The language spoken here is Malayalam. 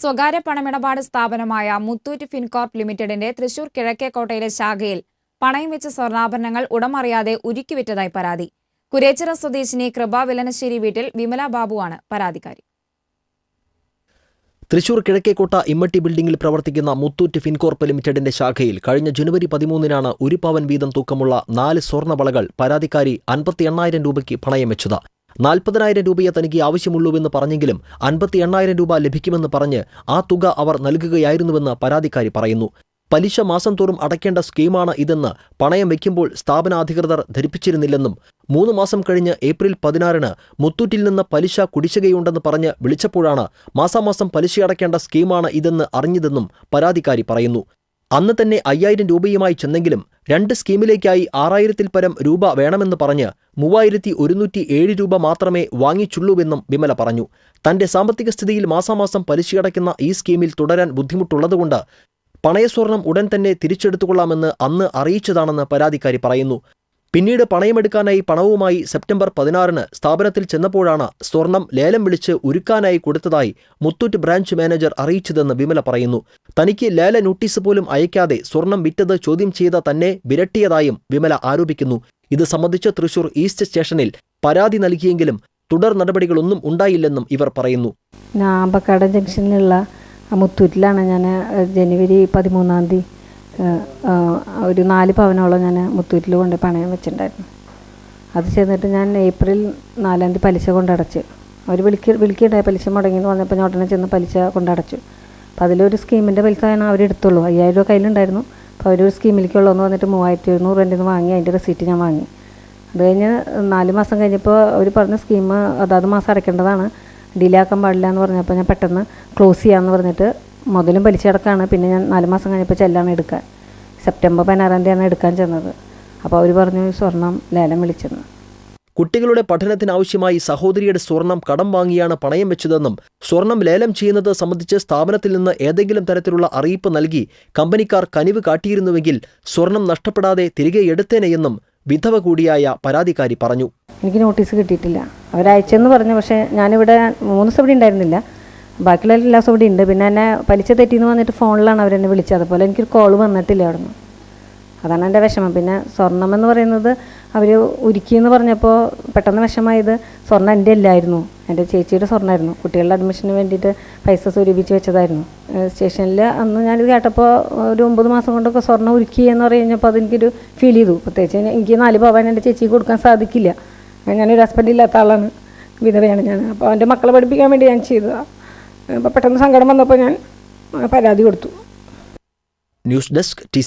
സ്വകാര്യ പണമിടപാട് സ്ഥാപനമായ മുത്തൂറ്റ് ഫിൻകോർപ്പ് ലിമിറ്റഡിന്റെ തൃശൂർ കിഴക്കേക്കോട്ടയിലെ ശാഖയിൽ പണയം വെച്ച സ്വർണാഭരണങ്ങൾ ഉടമറിയാതെ ഉരുക്കിവിറ്റതായി പരാതി. കുരേച്ചിറ സ്വദേശിനി കൃപ വിലനശ്ശേരി വീട്ടിൽ വിമല ബാബുവാണ് പരാതിക്കാരി. തൃശൂർ കിഴക്കേക്കോട്ട ഇമ്മട്ടി ബിൽഡിംഗിൽ പ്രവർത്തിക്കുന്ന മുത്തൂറ്റ് ഫിൻകോർപ്പ് ലിമിറ്റഡിന്റെ ശാഖയിൽ കഴിഞ്ഞ ജനുവരി പതിമൂന്നിനാണ് ഒരു പവൻ വീതം തൂക്കമുള്ള നാല് സ്വർണവളകൾ പരാതിക്കാരി അൻപത്തി എണ്ണായിരം രൂപയ്ക്ക് പണയം വെച്ചത്. നാൽപ്പതിനായിരം രൂപയെ തനിക്ക് ആവശ്യമുള്ളൂവെന്ന് പറഞ്ഞെങ്കിലും അൻപത്തി എണ്ണായിരം രൂപ ലഭിക്കുമെന്ന് പറഞ്ഞ് ആ തുക അവർ നൽകുകയായിരുന്നുവെന്ന് പരാതിക്കാരി പറയുന്നു. പലിശ മാസം തോറും അടയ്ക്കേണ്ട സ്കീമാണ് ഇതെന്ന് പണയം വയ്ക്കുമ്പോൾ സ്ഥാപനാധികൃതർ ധരിപ്പിച്ചിരുന്നില്ലെന്നും മൂന്ന് മാസം കഴിഞ്ഞ് ഏപ്രിൽ പതിനാറിന് മുത്തൂറ്റിൽ നിന്ന് പലിശ കുടിശ്ശികയുണ്ടെന്ന് പറഞ്ഞ് വിളിച്ചപ്പോഴാണ് മാസാമാസം പലിശയടയ്ക്കേണ്ട സ്കീമാണ് ഇതെന്ന് അറിഞ്ഞതെന്നും പരാതിക്കാരി പറയുന്നു. അന്ന് തന്നെ അയ്യായിരം രൂപയുമായി ചെന്നെങ്കിലും രണ്ട് സ്കീമിലേക്കായി ആറായിരത്തിൽ പരം രൂപ വേണമെന്ന് പറഞ്ഞ് മൂവായിരത്തി ഒരുന്നൂറ്റി ഏഴ് രൂപ മാത്രമേ വാങ്ങിച്ചുള്ളൂവെന്നും വിമല പറഞ്ഞു. തന്റെ സാമ്പത്തിക സ്ഥിതിയിൽ മാസാമാസം പലിശയടയ്ക്കുന്ന ഈ സ്കീമിൽ തുടരാൻ ബുദ്ധിമുട്ടുള്ളതുകൊണ്ട് പണയസ്വർണം ഉടൻ തന്നെ തിരിച്ചെടുത്തുകൊള്ളാമെന്ന് അന്ന് അറിയിച്ചതാണെന്ന് പരാതിക്കാരി പറയുന്നു. പിന്നീട് പണയമെടുക്കാനായി പണവുമായി സെപ്റ്റംബർ പതിനാറിന് സ്ഥാപനത്തിൽ ചെന്നപ്പോഴാണ് സ്വർണം ലേലം വിളിച്ച് ഉരുക്കാനായി കൊടുത്തതായി മുത്തൂറ്റ് ബ്രാഞ്ച് മാനേജർ അറിയിച്ചതെന്ന് വിമല പറയുന്നു. തനിക്ക് ലേല നോട്ടീസ് പോലും അയക്കാതെ സ്വർണം വിറ്റത് ചോദ്യം ചെയ്ത തന്നെ വിരട്ടിയതായും വിമല ആരോപിക്കുന്നു. ഇത് സംബന്ധിച്ച് തൃശൂർ ഈസ്റ്റ് സ്റ്റേഷനിൽ പരാതി നൽകിയെങ്കിലും തുടർ നടപടികളൊന്നും ഉണ്ടായില്ലെന്നും ഇവർ പറയുന്നു. ഞാൻ ആമ്പക്കാട് ജംഗ്ഷനിലുള്ള മുത്തൂറ്റിലാണ് ഞാൻ ജനുവരി പതിമൂന്നാം തീയതി ഒരു നാല് പവനോളം ഞാൻ മുത്തൂറ്റിൽ കൊണ്ട് പണയം വെച്ചിട്ടുണ്ടായിരുന്നു. അത് ചെന്നിട്ട് ഞാൻ ഏപ്രിൽ നാലാം തീയതി പലിശ കൊണ്ടടച്ച് അവർ വിളിക്ക വിളിക്കണ്ടായ പലിശ മുടങ്ങി എന്ന് വന്നപ്പോൾ ഞാൻ ഉടനെ ചെന്ന് പലിശ കൊണ്ടടച്ചു അപ്പോൾ അതിലൊരു സ്കീമിന്റെ പൈസയാണ് അവർ എടുത്തുള്ളൂ. അയ്യായിരം രൂപ കയ്യിലുണ്ടായിരുന്നു. അപ്പോൾ അവരൊരു സ്കീമിലേക്കുള്ളൂ വന്നിട്ട് മൂവായിരത്തി എഴുന്നൂറ് രൂപ നിന്ന് വാങ്ങി അതിന്റെ റെസീറ്റ് ഞാൻ വാങ്ങി. അത് കഴിഞ്ഞ് നാല് മാസം കഴിഞ്ഞപ്പോൾ അവർ പറഞ്ഞ സ്കീം അതാത് മാസം അടയ്ക്കേണ്ടതാണ്. ഡിലേ ആക്കാൻ പാടില്ല എന്ന് പറഞ്ഞപ്പോൾ ഞാൻ പെട്ടെന്ന് ക്ലോസ് ചെയ്യാമെന്ന് പറഞ്ഞിട്ട് മുതലും പലിശ അടക്കമാണ് പിന്നെ ഞാൻ നാല് മാസം കഴിഞ്ഞപ്പോൾ ചെല്ലാണ് എടുക്കാൻ. സെപ്റ്റംബർ പതിനാറാം തീയതിയാണ് എടുക്കാൻ ചെന്നത്. അപ്പോൾ അവർ പറഞ്ഞു സ്വർണം ലേലം വിളിച്ചെന്ന്. കുട്ടികളുടെ പഠനത്തിനാവശ്യമായി സഹോദരിയുടെ സ്വർണം കടം വാങ്ങിയാണ് പണയം വെച്ചതെന്നും സ്വർണം ലേലം ചെയ്യുന്നത് സംബന്ധിച്ച് സ്ഥാപനത്തിൽ നിന്ന് ഏതെങ്കിലും തരത്തിലുള്ള അറിയിപ്പ് നൽകി കമ്പനിക്കാർ കനിവ് കാട്ടിയിരുന്നുവെങ്കിൽ സ്വർണം നഷ്ടപ്പെടാതെ തിരികെ എടുത്തേനെയെന്നും വിധവ കൂടിയായ പരാതിക്കാരി പറഞ്ഞു. എനിക്ക് നോട്ടീസ് കിട്ടിയിട്ടില്ല. അവരയച്ചെന്ന് പറഞ്ഞു പക്ഷേ ഞാനിവിടെ മൂന്ന് ദിവസം ഇവിടെ ഉണ്ടായിരുന്നില്ല. ബാക്കിയുള്ള എല്ലാ ഇവിടെ ഉണ്ട്. പിന്നെ എന്നെ പലിശ തെറ്റിന്ന് വന്നിട്ട് ഫോണിലാണ് അവരെന്നെ വിളിച്ചത്. അതുപോലെ എനിക്കൊരു കോൾ വന്നിട്ടില്ല അവിടെ നിന്ന് അതാണ് എന്റെ വിഷമം. പിന്നെ സ്വർണം എന്ന് പറയുന്നത് അവർ ഉരുക്കിയെന്ന് പറഞ്ഞപ്പോൾ പെട്ടെന്ന് വിഷമമായത് സ്വർണം എന്റെ അല്ലായിരുന്നു. എന്റെ ചേച്ചിയുടെ സ്വർണമായിരുന്നു കുട്ടികളുടെ അഡ്മിഷന് വേണ്ടിയിട്ട് പൈസ സ്വരൂപിച്ച് വെച്ചതായിരുന്നു. സ്റ്റേഷനിൽ അന്ന് ഞാനിത് കേട്ടപ്പോൾ ഒരു ഒമ്പത് മാസം കൊണ്ടൊക്കെ സ്വർണം ഉരുക്കി എന്ന് പറഞ്ഞപ്പോൾ അതെനിക്കൊരു ഫീൽ ചെയ്തു. പ്രത്യേകിച്ച് എനിക്ക് നാല് പവൻ എന്റെ ചേച്ചിക്ക് കൊടുക്കാൻ സാധിക്കില്ല. ഞാനൊരു ഹസ്ബൻഡ് ഇല്ലാത്ത ആളാണ്. വിധവയാണ് ഞാൻ. അപ്പോൾ എന്റെ മക്കളെ പഠിപ്പിക്കാൻ വേണ്ടി ഞാൻ ചെയ്തതാണ് പെട്ടെന്ന് സങ്കടം വന്നപ്പോൾ ഞാൻ പരാതി കൊടുത്തു. News desk T